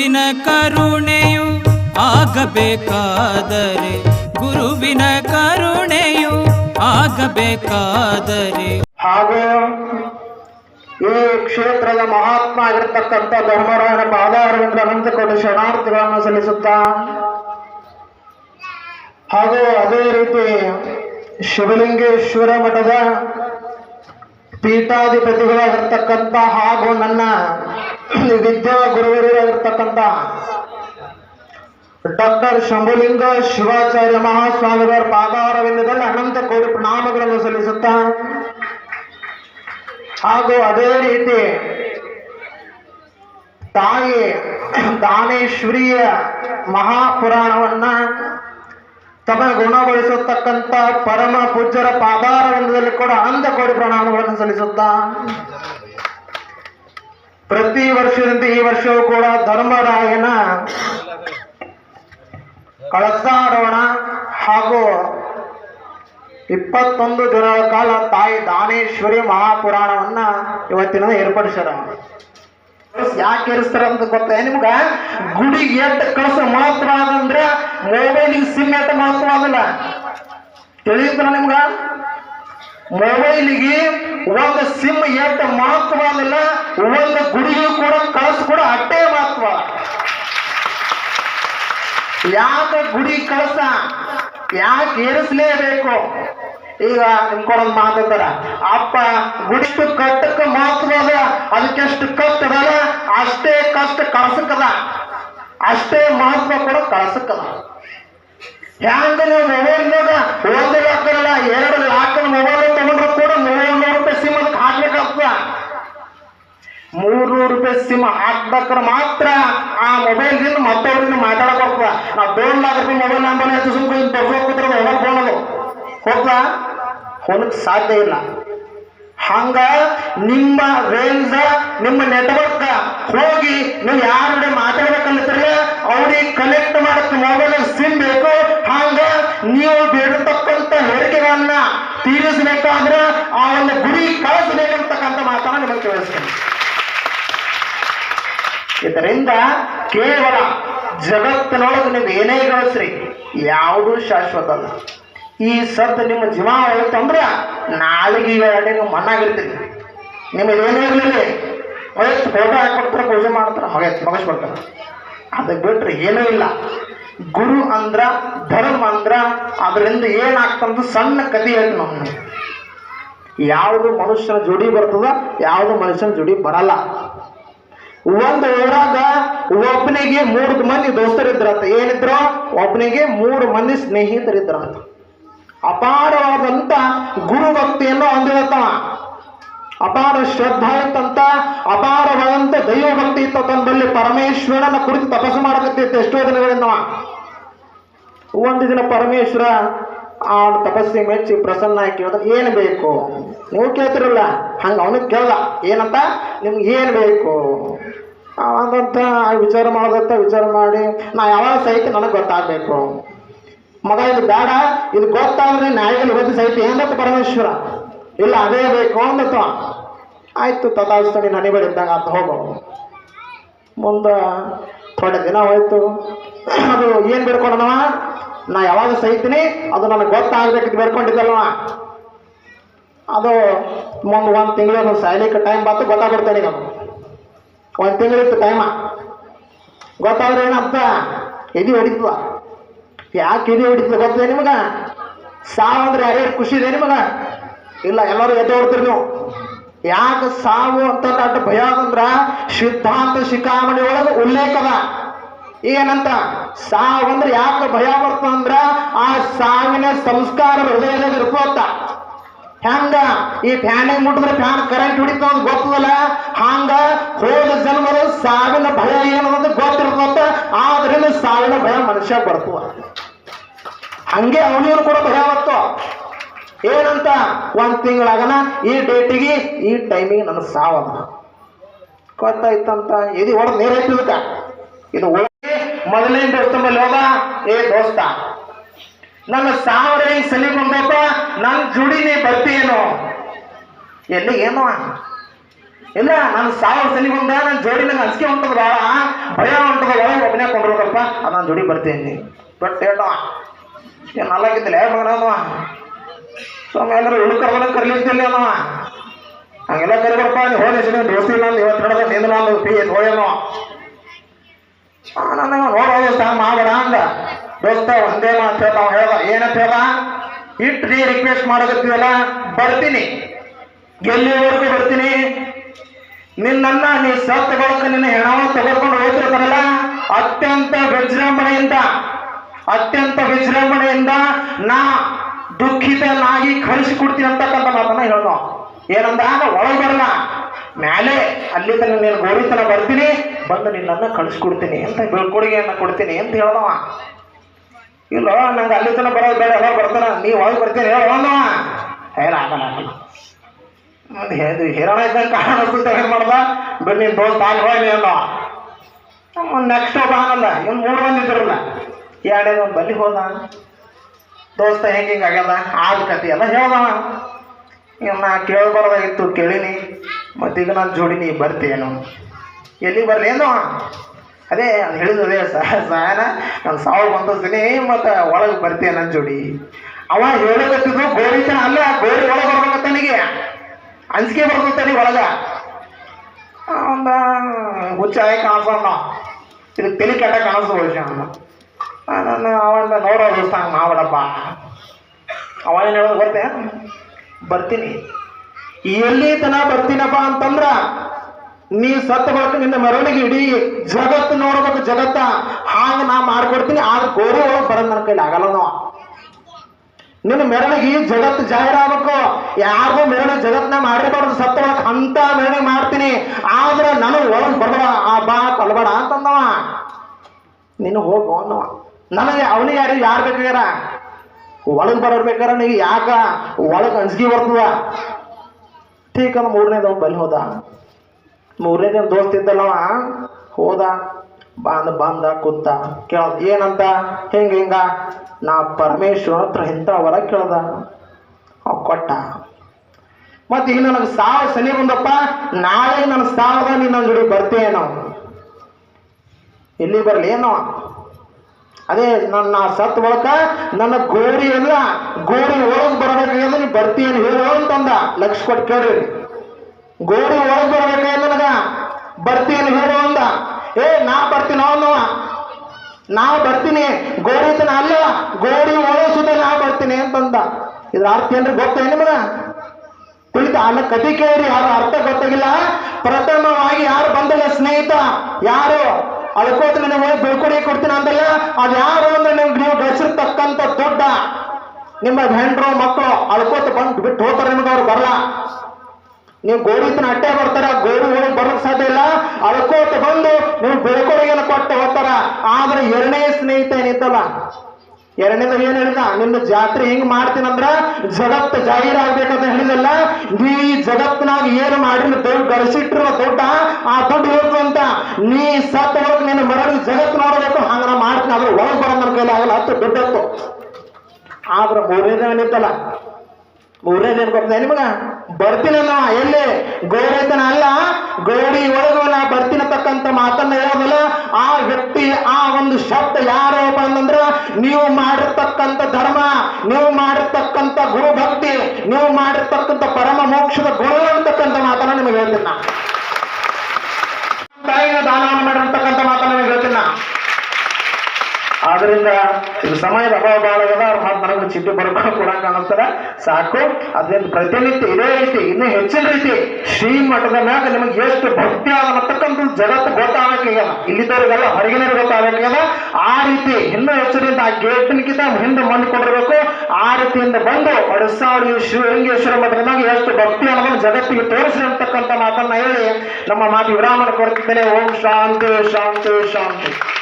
ಗುರುವಿನ ಕರುಣೆಯು ಆಗಬೇಕಾದರೆ, ಗುರುವಿನ ಕರುಣೆಯು ಆಗಬೇಕಾದರೆ. ಹಾಗೂ ಈ ಕ್ಷೇತ್ರದ ಮಹಾತ್ಮ ಆಗಿರ್ತಕ್ಕಂಥ ಧರ್ಮರಾಯನ ಪಾದಾರವಿಂದ ಅನಂತ ಕೋಟಿ ಶರಣಾರ್ಥಿಗಳನ್ನು ಸಲ್ಲಿಸುತ್ತಾ, ಹಾಗೂ ಅದೇ ರೀತಿ ಶಿವಲಿಂಗೇಶ್ವರ ಮಠದ ಪೀಠಾಧಿಪತಿಗಳಾಗಿರ್ತಕ್ಕಂಥ ಹಾಗೂ ನನ್ನ ವಿದ್ಯಾ ಗುರುವರಿಗಾಗಿರ್ತಕ್ಕಂಥ ಡಾಕ್ಟರ್ ಶಂಭುಲಿಂಗ ಶಿವಾಚಾರ್ಯ ಮಹಾಸ್ವಾಮಿಗಳ ಪಾದಾರವಿಂದದಲ್ಲಿ ಅನಂತ ಕೋಟಿ ಪ್ರಣಾಮಗಳನ್ನು ಸಲ್ಲಿಸುತ್ತಾ ಹಾಗೂ ಅದೇ ರೀತಿ ತಾಯಿ ದಾನೇಶ್ವರಿಯ ಮಹಾಪುರಾಣವನ್ನ ತಮ ಗುಣಗೊಳಿಸತಕ್ಕಂಥ ಪರಮ ಪೂಜ್ಯರ ಪಾದಾರವಿಂದದಲ್ಲಿ ಕೂಡ ಅಂದ ಕೋಡಿ ಪ್ರಣಾಮಗಳನ್ನು ಸಲ್ಲಿಸುತ್ತಾ? ಪ್ರತಿ ವರ್ಷದಂತೆ ಈ ವರ್ಷವೂ ಕೂಡ ಧರ್ಮರಾಯನ ಕಳಸಾರೋಣ ಹಾಗೂ ಇಪ್ಪತ್ತೊಂದು ದಿನಗಳ ಕಾಲ ತಾಯಿ ದಾನೇಶ್ವರಿ ಮಹಾಪುರಾಣವನ್ನ ಇವತ್ತಿನ ಏರ್ಪಡಿಸ್ಯಾರ ಯಾಕೆ ಇರಿಸ್ತಾರ ಅಂತ ಗೊತ್ತ? ನಿಮ್ಗ ಗುಡಿಗೆ ಎಟ್ ಕಳಸ ಮಹತ್ವ ಅದಂದ್ರೆ ಮೊಬೈಲಿಗೆ ಸಿಮ್ ಎಟ್ ಮಹತ್ವ ಅದಲ್ಲ ತಿಳಿಯುತ್ತ ನಿಮ್ಗ? ಮೊಬೈಲಿಗೆ ಒಂದು ಸಿಮ್ ಎಟ್ ಮಹತ್ವ ಅದಲ್ಲ ಒಂದು ಗುಡಿಗೆ ಕೂಡ ಕಳಸ ಕೂಡ ಅಟ್ಟೇ ಮಹತ್ವ. ಯಾಕ ಗುಡಿ ಕಳಸ? ಯಾಕೆ ಏರಿಸಲೇಬೇಕು? ಈಗ ನಿಮ್ ಕೊಡೊಂದು ಮಾತಾಡ್ತಾರ ಅಪ್ಪ ಗುಡಿಕು ಕಟ್ಟಕ್ಕೆ ಮಹತ್ವ ಅದ ಅದಕ್ಕೆಷ್ಟು ಕಷ್ಟ ಅದಲ್ಲ ಅಷ್ಟೇ ಕಷ್ಟ ಕಳ್ಸಕ್ಕದ. ಅಷ್ಟೇ ಮಹತ್ವ ಕೂಡ ಕಳ್ಸಕ್ಕದ. ಹ್ಯಾಂಗ ನೀವು ಮೊಬೈಲ್ನಾಗ ಒಂದು ಲಾಕಲ್ಲ ಎರಡು ಲಾಕನ ಮೊಬೈಲ್ ತಗೊಂಡ್ರು ಕೂಡ ನೂರು ನೂರು ರೂಪಾಯಿ ಸಿಮ್ ಅದಕ್ಕೆ ಮೂರು ಮೂರ್ನೂರು ರೂಪಾಯಿ ಸಿಮ್ ಹಾಕ್ಬೇಕ್ರೆ ಮಾತ್ರ ಆ ಮೊಬೈಲ್ದಿಂದ ಮತ್ತೊಬ್ಬರಿಂದ ಮಾತಾಡಕ್ ಬರ್ತದ. ನಾವು ದೊಡ್ಡ ಲಾಕ್ ಮೊಬೈಲ್ ನಂಬರ್ ಹೆಚ್ಚು ಸುಮ್ಮನೆ ಅದು ಹೋಗ್ತಾ ಹೋಗಕ್ ಸಾಧ್ಯ ಇಲ್ಲ. ಹಂಗ ನಿಮ್ಮ ರೇಂಜ್ ನಿಮ್ಮ ನೆಟ್ವರ್ಕ್ ಹೋಗಿ ನೀವು ಯಾರ ಮಾತಾಡ್ಬೇಕಂದ್ರೆ ಅವ್ರಿಗೆ ಕನೆಕ್ಟ್ ಮಾಡಕ್ ಮೊಬೈಲ್ ಸಿಮ್ ಬೇಕು. ಹಂಗ ನೀವು ಬೇಡತಕ್ಕಂತ ಹೇಳಿಕೆಗಳನ್ನ ತೀರಿಸಬೇಕಾದ್ರೆ ಆ ಒಂದು ಗುರಿ ಕಳಿಸ್ಬೇಕಂತಕ್ಕಂಥ ಮಾತನ್ನ ನಿಮಗೆ ತಿಳಿಸ್ತೀನಿ. ಇದರಿಂದ ಕೇವಲ ಜಗತ್ತಿನೊಳಗೆ ನೀವು ಏನೇ ಗಳಿಸ್ರಿ ಯಾವುದು ಶಾಶ್ವತ ಅಲ್ಲ. ಈ ಸದ್ದು ನಿಮ್ಮ ಜೀವ ಹೋಯ್ತು ಅಂದ್ರೆ ಎರಡೇ ನೀವು ಮಣ್ಣಾಗಿರ್ತೀರಿ. ನಿಮಗೆ ಏನೇ ಇರಲಿಲ್ಲ. ಹೋಯ್ತು, ಫೋಟೋ ಹಾಕೊಡ್ತಾರೆ ಪೂಜೆ ಮಾಡ್ತಾರೆ ಮಗ ಮಗಸ್ಬಿಡ್ತಾರೆ ಅದು ಬಿಟ್ರೆ ಏನೂ ಇಲ್ಲ. ಗುರು ಅಂದ್ರ, ಧರ್ಮ ಅಂದ್ರ, ಅದರಿಂದ ಏನಾಗ್ತಂತ ಸಣ್ಣ ಕಥೆ ಹೇಳ್ತು ನಮ್ಮ ಯಾವುದು ಮನುಷ್ಯನ ಜೋಡಿ ಬರ್ತದ, ಯಾವುದು ಮನುಷ್ಯನ ಜೋಡಿ ಬರಲ್ಲ. ಒಂದು ಊರಾಗ ಒಬ್ಬನಿಗೆ ಮೂರು ಮಂದಿ ದೋಸ್ತರಿದ್ರಂತ. ಏನಿದ್ರು? ಒಬ್ಬನಿಗೆ ಮೂರು ಮಂದಿ ಸ್ನೇಹಿತರಿದ್ರಂತ. ಅಪಾರವಾದಂತ ಗುರು ಭಕ್ತಿಯನ್ನು ಹೊಂದಿರತ್ತವ ಅಪಾರ ಶ್ರದ್ಧಾ ಇತ್ತಂತ ಅಪಾರವಾದಂತ ದೈವ ಭಕ್ತಿ ಇತ್ತ ತನ್ನಲ್ಲಿ ಪರಮೇಶ್ವರನ ಕುರಿತು ತಪಸ್ಸು ಮಾಡಕತ್ತಿತ್ತು ಎಷ್ಟೋ ದಿನಗಳಿಂದ. ಒಂದು ದಿನ ಪರಮೇಶ್ವರ ಆ ತಪಸ್ಸಿ ಮೆಚ್ಚಿ ಪ್ರಸನ್ನ ಆಗಿ ಏನು ಬೇಕು? ನೀವು ಕೇಳ್ತಿರಲ್ಲ, ಹಂಗೆ ಅವನಿಗೆ ಕೇಳ್ದ, ಏನಂತ? ನಿಮ್ಗೆ ಏನು ಬೇಕು? ಅವಂತ ವಿಚಾರ ಮಾಡೋದಂತ ವಿಚಾರ ಮಾಡಿ, ನಾ ಯಾವಾಗ ಸಹಿತ ನನಗೆ ಗೊತ್ತಾಗಬೇಕು? ಮಗ ಇದು ಬೇಡ ಇದು ಗೊತ್ತಾದ್ರೆ ನಾಯಿಗಳು ಇವತ್ತು ಸಹಿತ ಏನಂತ ಪರಮೇಶ್ವರ? ಇಲ್ಲ, ಅದೇ ಬೇಕು ಅಂದತ್ತ ಆಯ್ತು ತಥಾಸ್ತು ನನಗೆ ಇದ್ದಂಗೆ ಅಂತ ಹೋಗು. ಮುಂದೆ ಥೋಡೆ ದಿನ ಹೋಯ್ತು. ಅದು ಏನು ಬೇಡ್ಕೊಂಡನವ? ನಾ ಯಾವಾಗ ಸಹಿತೀನಿ? ಅದು ನನಗೆ ಗೊತ್ತಾಗಬೇಕಿದ್ದು ಬೇಡ್ಕೊಂಡಿದ್ದಲ್ವ? ಅದು ಮುಂದೆ ಒಂದು ತಿಂಗಳು ಸಾಯ್ಲಿಕ್ಕೆ ಟೈಮ್ ಬಂತು ಗೊತ್ತಾಗ್ಬಿಡ್ತೇನೆ ನಾವು ಒಂದು ತಿಂಗಳಿತ್ತು ಟೈಮ ಗೊತ್ತಾದ್ರೆ ಏನಂತ? ಎದಿ ಹೊಡಿತದ? ಯಾಕೆ ಇದು ಹೊಡಿತದೆ ಗೊತ್ತಿದೆ ನಿಮಗ? ಸಾವು ಅಂದ್ರೆ ಯಾರ್ಯಾರು ಖುಷಿ ಇದೆ ನಿಮಗ? ಇಲ್ಲ, ಎಲ್ಲರೂ ಎದ್ದು ಹೊಡ್ತೀರಿ ನೀವು. ಯಾಕೆ ಸಾವು ಅಂತ ಅಡ್ಡ ಭಯ ಅಂದ್ರ ಸಿದ್ಧಾಂತ ಶಿಖಾಮಣಿ ಒಳಗೆ ಉಲ್ಲೇಖದ ಏನಂತ? ಸಾವು ಅಂದ್ರೆ ಯಾಕೆ ಭಯ ಬರ್ತದಂದ್ರ ಆ ಸಾವಿನ ಸಂಸ್ಕಾರ ಹೃದಯದಾಗ ಇರ್ಕೋತ. ಹೆಂಗ? ಈ ಫ್ಯಾನಿಗೆ ಮುಟ್ಟಿದ್ರೆ ಫ್ಯಾನ್ ಕರೆಂಟ್ ಹಿಡಿತು ಅಂತ ಗೊತ್ತದಲ್ಲ? ಹಂಗ ಹೋದ ಜನ್ಮದ ಸಾವಿನ ಭಯ ಏನದ ಗೊತ್ತಿರ್ತ ಆದ್ರಿಂದ ಸಾವಿನ ಭಯ ಮನುಷ್ಯ ಬರ್ತದ. ಹಂಗೆ ಅವನಿವನು ಕೂಡ ಭಯ ಆವತ್ತು. ಏನಂತ? ಒಂದ್ ತಿಂಗಳಾಗನ ಈ ಡೇಟಿಗೆ ಈ ಟೈಮಿಗೆ ನನ್ನ ಸಾವನ್ನ ಗೊತ್ತಾಯ್ತಂತ ಇದು ಹೊಡೆದ್ ನೇರ ಐತಿದಕ್ಕ ಇದು ಒಳಗೆ ಮೊದಲನೇ ದೋಸ್ತ ಹೋಗ ಏ ದೋಸ್ತ, ನನ್ನ ಸಾವಿರ ಸಲಿ ಬಂದಪ್ಪ ನನ್ನ ಜುಡಿ ನೀ ಬರ್ತೀಯೇನು? ಎಲ್ಲಿ ಏನೋ? ಇಲ್ಲ ನನ್ನ ಸಾವಿರ ಸಲಿ ಬಂದ ನನ್ನ ಜೋಡಿ ನಂಗೆ ಅನ್ಸಿಕೆ ಹೊಂಟದ ಭಾಳ ಭಯ ಹೊಂಟದ ಒಳಗೆ ಒಬ್ಬನೇ ಕೊಂಡ್ರಪ್ಪ ಅದು ನಾನು ಜೋಡಿ ಬರ್ತೀನಿ ಬಟ್ ಏನು ಅಲ್ಲಾಗಿದ್ದಿಲ್ಲ ಯಾರು ಮಗನವ ಸ್ವಾಮಿ ಎಲ್ಲರೂ ಉಳ್ಕರ್ದನ ಕರ್ಲಿದ್ದಿಲ್ಲ ಅನ್ನವ ಹಂಗೆಲ್ಲ ಕರಿಬರಪ್ಪ ನೀವು ಹೋದ ಹೆಸರು ದೋಸ್ತಿ ನಾನು ಇವತ್ತು ನಡೆದ ನಿಂದ ನಾನು ಪಿ ಎತ್ ಹೋಯನೋ ನನಗೆ ನೋಡೋದು ಸಹ ಮಾಡೋಣ ಅಂದ. ದೋಸ್ತ, ಒಂದೇ ಮಾತು ಹೇಳ್ತಾವ ಹೇಳ್ದ ಏನಂತ ಹೇಳ್ದ? ಇಟ್ಟು ನೀ ರಿಕ್ವೆಸ್ಟ್ ಮಾಡಕತ್ತೀವಲ್ಲ ಬರ್ತೀನಿ. ಎಲ್ಲಿವರೆಗೂ ಬರ್ತೀನಿ? ನಿನ್ನನ್ನ ನೀ ಸತ್ ಬಳಕ ನಿನ್ನ ಹೆಣವನ್ನು ತಗೊಳ್ಕೊಂಡು ಹೋಗ್ತಿರ್ತಾರಲ್ಲ ಅತ್ಯಂತ ವಿಜೃಂಭಣೆಯಿಂದ ಅತ್ಯಂತ ವಿಜೃಂಭಣೆಯಿಂದ ನಾ ದುಃಖಿತನಾಗಿ ಕಳಿಸಿಕೊಡ್ತೀನಿ ಅಂತಕ್ಕಂಥ ಮಾತನ್ನ ಹೇಳೋಣ ಏನಂದ? ಒಳಗೆ ಬರಲ್ಲ. ಮ್ಯಾಲೆ ಅಲ್ಲಿ ನೀನು ಗೋರಿತನ ಬರ್ತೀನಿ, ಬಂದು ನಿನ್ನನ್ನು ಕಳಿಸ್ಕೊಡ್ತೀನಿ ಅಂತ ಬೀಳ್ಕೊಡುಗೆಯನ್ನು ಕೊಡ್ತೀನಿ ಅಂತ ಹೇಳ್ದವ ಇಲ್ಲ, ನಂಗೆ ಅಲ್ಲಿ ತನಕ ಬರೋದು ಬೇಡ ಎಲ್ಲ ಬರ್ತಾನ? ನೀ ಒಳಗೆ ಬರ್ತೀನಿ ಹೇಳ ಅಂದವ ಹೇಳ, ಆಗಲ್ಲ ಆಗಲ್ಲ. ಹೇಳಿ ಹಿರಣ ಇದ್ದಂಗೆ ಕಾಣಿಸ್ತದೆ ಏನು ಮಾಡ್ದ? ಬಿಡ್ ನಿನ್ನ ದೋಸ್ತ ಆಗ ಹೋಗಿ ಅಂದ ನೆಕ್ಸ್ಟ್ ಒಬ್ಬ ಅನ್ನಲ್ಲ ಇನ್ನು ಮೂರು ಮಂದಿ ಎರಡೇ ಒಂದು ಬಲ್ಲಿ ಹೋದ? ದೋಸ್ತ ಹೆಂಗೆ ಹಿಂಗೆ ಆಗ್ಯದ? ಆದ ಕತೆ ಎಲ್ಲ ಹೇಳ್ದವ ಇವನ್ನ ನಾ ಕೇಳಬಾರ್ದಾಗಿತ್ತು, ಕೇಳಿನಿ. ಮತ್ತೀಗ ನಾನು ಜೋಡಿನಿ, ಬರ್ತೀಯೇನು. ಎಲ್ಲಿ ಬರಲಿ ಏನೋ ಅದೇ, ಅದು ಹೇಳಿದ್ರು ಅದೇ ಸಾಯನ. ನಾನು ಸಾವು ಬಂದಿದ್ದೀನಿ ಮತ್ತು ಒಳಗೆ ಬರ್ತೀಯ ನನ್ನ ಜೋಡಿ. ಅವ ಹೇಳಕತ್ತಿದ್ದು ಗೋರಿತನ ಅಲ್ಲ, ಗೋರಿ ಒಳಗೆ ಬರ್ಬೇಕಂತ ನನಗೆ. ಅಂಜಿಕೆ ಬರ್ತದೆ ತನಿ ಒಳಗ. ಒಂದು ಹುಚ್ಚಾಗಿ ಕಾಣಿಸೋಣ. ಇದು ತಲೆ ಕೆಟ್ಟ ಕಾಣಿಸ್ತು ಬಹುಶಃ ಅವನು ನಾನು ಅವನ್ನ ನೋಡೋ ಸಾಂಗ್ ಹಂಗೆ ಮಾಡ್ಬೇಡಪ್ಪ ಅವ ಹೇಳೋದು ಗೊತ್ತೇ? ಬರ್ತೀನಿ. ಎಲ್ಲಿ ತನ ಬರ್ತೀನಪ್ಪ ಅಂತಂದ್ರ, ನೀ ಸತ್ತ ಬಳಕ ನಿನ್ನ ಮೆರವಣಿಗೆ ಇಡೀ ಜಗತ್ತು ನೋಡ್ಬೇಕು ಜಗತ್ತ. ಹಾಂಗ ನಾ ಮಾಡ್ಕೊಡ್ತೀನಿ, ಆದ್ರೆ ಗೋರಿ ಒಳಗೆ ಬರೋದು ನನ್ನ ಕೈಲಿ ಆಗಲ್ಲ ನಾವು ನಿನ್ನ ಮೆರವಣಿಗೆ ಜಗತ್ತು ಜಾಹೀರಾಗಬೇಕು ಯಾರಿಗೂ ಮೆರವಣಿಗೆ ಜಗತ್ನ ಮಾಡಿರಬಾರ್ದು, ಸತ್ತ ಬಳಕ ಅಂತ ಮೆರವಣಿಗೆ ಮಾಡ್ತೀನಿ. ಆದ್ರೆ ನನಗೆ ಒಳಗೆ ಬರಬೇಡ, ಆ ಬಾ ಕೊಲ್ಬೇಡ ಅಂತಂದವ. ನೀನು ಹೋಗು ಅನ್ನವ. ನನಗೆ ಅವನಿಗೆ ಯಾರು ಯಾರು ಬೇಕಾಗ್ಯಾರ? ಒಳಗೆ ಬರೋರು ಬೇಕಾರೆ ನೀ ಯಾಕ? ಒಳಗೆ ಅಂಜಿಗೆ ಬರ್ತದ. ಠೀಕ್ ಮೂರನೇದ ಮೂರನೇದವ್ ಬಲ್ಲಿ ಹೋದ. ದಿನ ದೋಸ್ತ ಇದ್ದಲ್ಲವ ಹೋದ. ಬಂದ ಬಂದ, ಕೂತ ಕೇಳ್ದ, ಏನಂತ? ಹಿಂಗ ಹಿಂಗ? ನಾ ಪರಮೇಶ್ವರ ಹತ್ರ ಇಂಥ ವರ ಕೇಳ್ದ. ಅವ್ ಕೊಟ್ಟ. ಮತ್ತೆ ಈಗ ನನಗೆ ಸಾವು ಸನಿ ಬಂದಪ್ಪ. ನಾಳೆ ನನ್ನ ಸಾವದ ನೀನು ನನ್ನ ಜೋಡಿ ಬರ್ತೇನೋ. ಎಲ್ಲಿ ಬರಲಿ ಏನೋ ಅದೇ ನನ್ನ ಸತ್ ಬಳಕ ನನ್ನ ಗೋರಿ ಎಲ್ಲ, ಗೋರಿ ಒಳಗೆ ಬರ್ಬೇಕಾಗ್ಯದ ನೀ ಬರ್ತೀನಿ ಹೇಳು ಅಂತಂದ. ಲಕ್ಷ ಕೊಟ್ಟು ಕೇಳ್ರಿ. ಗೋರಿ ಒಳಗೆ ಬರ್ಬೇಕಾಗ್ಯದ ನನಗ. ಬರ್ತೀನಿ ಹೇಳು ಅಂದ. ಏ, ನಾ ಬರ್ತೀನಿ ಅವನು ನಾ ಬರ್ತೀನಿ, ಗೋರಿ ತನ ಅಲ್ಲ ಗೋರಿ ಒಳಗೆ ಸುತ್ತ ನಾ ಬರ್ತೀನಿ ಅಂತಂದ. ಇದ್ರ ಅರ್ಥ ಏನ್ರಿ ಗೊತ್ತ ನಿಮಗ? ಕುಳಿತ ಅಲ್ಲ ಕತೆ ಕೇಳಿ ಯಾರು ಅರ್ಥ ಗೊತ್ತಾಗಿಲ್ಲ. ಪ್ರಥಮವಾಗಿ ಯಾರು ಬಂದಲ್ಲ ಸ್ನೇಹಿತ? ಯಾರು? ಅಳ್ಕೋತ ಹೋಗಿ ಬೀಳ್ಕೊಡಿ, ಕೊಡ್ತೀನಿ ಅಂದಲ್ಲ, ಅದು ಯಾರು ಅಂದ್ರೆ ನಿಮ್ಗೆ ನೀವು ಗಳಿಸಿರ್ತಕ್ಕಂಥ ದೊಡ್ಡ ನಿಮ್ಮ ಹೆಂಡ್ರು, ಮಕ್ಕಳು ಅಳ್ಕೋತ ಬಂದು ಬಿಟ್ಟು ಹೋಗ್ತಾರೆ ನಿಮ್ಗೆ, ಅವ್ರು ಬರಲ್ಲ. ನೀವು ಗೋರಿತನ ಅಟ್ಟೆ ಬರ್ತಾರ ಗೋರಿ ಹೋಗಿ ಬರೋಕ್ ಸಾಧ್ಯ ಇಲ್ಲ. ಅಳ್ಕೋತ ಬಂದು ನೀವು ಬೆಳ್ಕೊಡುಗೆನ ಕೊಟ್ಟು ಹೋಗ್ತಾರ. ಆದ್ರೆ ಎರಡನೇ ಸ್ನೇಹಿತ ಏನಿತ್ತಲ್ಲ? ಎರಡನೇದು ಏನ್ ಹೇಳಿದ? ನಿನ್ನ ಜಾತ್ರೆ ಹೆಂಗ್ ಮಾಡ್ತೀನಂದ್ರ ಜಗತ್ತು ಜಾಹೀರಾಗ್ಬೇಕಂತ ಹೇಳಿದಲ್ಲ. ನೀ ಜಗತ್ತಿನಾಗ ಏನು ಮಾಡಿನ ದುಡ್ಡು ಗಳಿಸಿಟ್ರ ದುಡ್ಡ, ಆ ದುಡ್ಡು ಹೋಗ್ತು ಅಂತ, ನೀ ಸತ್ತ ಹೋಗಿ ನಿನ್ನ ಮರಳಿ ಜಗತ್ತು ನೋಡಬೇಕು, ಹಂಗ ನಾ ಮಾಡ್ತೀನಿ. ಆದ್ರೆ ಒಳಗೆ ಬರೋದು ನನ್ನ ಕೈಲಿ ಆಗಲ್ಲ, ಹತ್ತು ದುಡ್ಡು ಹತ್ತು ಮೂರನೇ ದಿನ ನಿಂತಲ್ಲ. ಮೂರನೇ ದಿನ ಗೊತ್ತ ನಿಮಗ? ಬರ್ತೀನಿ ನಾವ ಎಲ್ಲಿ? ಗೋರೈತನ ಅಲ್ಲ, ಗೋಡಿ ಒಳಗ ನಾ ಬರ್ತೀನತಕ್ಕಂತ ಮಾತನ್ನ ಹೇಳೋದಲ್ಲ, ಆ ವ್ಯಕ್ತಿ, ಆ ಒಂದು ಶಬ್ದ ಯಾರಪ್ಪ ಅಂತಂದ್ರ ನೀವು ಮಾಡಿರ್ತಕ್ಕಂಥ ಧರ್ಮ, ನೀವು ಮಾಡಿರ್ತಕ್ಕಂಥ ಗುರು ಭಕ್ತಿ ನೀವು ಮಾಡಿರ್ತಕ್ಕಂಥ ಪರಮ ಮೋಕ್ಷದ ಗುಣ ಅಂತಕ್ಕಂಥ ಮಾತನ್ನ ನಿಮಗೆ ಹೇಳ್ತೀನಿ ತಾಯಿನ ದಾನ ಮಾಡಿರ್ತಕ್ಕಂಥ ಮಾತನ್ನ ನಿಮಗೆ ಹೇಳ್ತೀನಿ ನಾ ಆದ್ರಿಂದ ಇದು ಸಮಯದ ಅಭಾವ ಭಾಳ ಅದ. ಅವ್ರ ಮಾತು ನನಗೆ ಕೂಡ ಕಾಣಿಸ್ತಾರ. ಸಾಕು. ಅದರಿಂದ ಪ್ರತಿನಿತ್ಯ ಇದೇ ರೀತಿ, ಇನ್ನು ಹೆಚ್ಚಿನ ರೀತಿ ಶ್ರೀಮಠದ ಮ್ಯಾಗ ನಿಮಗೆ ಎಷ್ಟು ಭಕ್ತಿ ಆದ ಅನ್ನತಕ್ಕಂಥ ಜಗತ್ತು ಗೊತ್ತಾಗಕ್ಕೆ ಇಲ್ಲಿದ್ದವ್ರಿಗೆಲ್ಲ ಹೊರಗಿನವ್ರಿಗೆ ಗೊತ್ತಾಗಬೇಕಾಗ್ಯದ ಆ ರೀತಿ ಇನ್ನೂ ಹೆಚ್ಚಿನಿಂದ ಆ ಗೇಟ್ನಿಗಿಂತ ಹಿಂದೆ ಮಂದಿ ಕೊಟ್ಟಿರ್ಬೇಕು. ಆ ರೀತಿಯಿಂದ ಬಂದು ಒಡಸಾಡಿ ಶಿವಲಿಂಗೇಶ್ವರ ಮಠದ ಮ್ಯಾಗ ಎಷ್ಟು ಭಕ್ತಿ ಅನ್ನೋದನ್ನು ಜಗತ್ತಿಗೆ ತೋರಿಸಿ ಅಂತಕ್ಕಂಥ ಮಾತನ್ನ ಹೇಳಿ ನಮ್ಮ ಮಾತು ವಿರಾಮ ಕೊಡ್ತಿದ್ದೇನೆ ಓಂ ಶಾಂತಿ ಶಾಂತಿ ಶಾಂತಿ.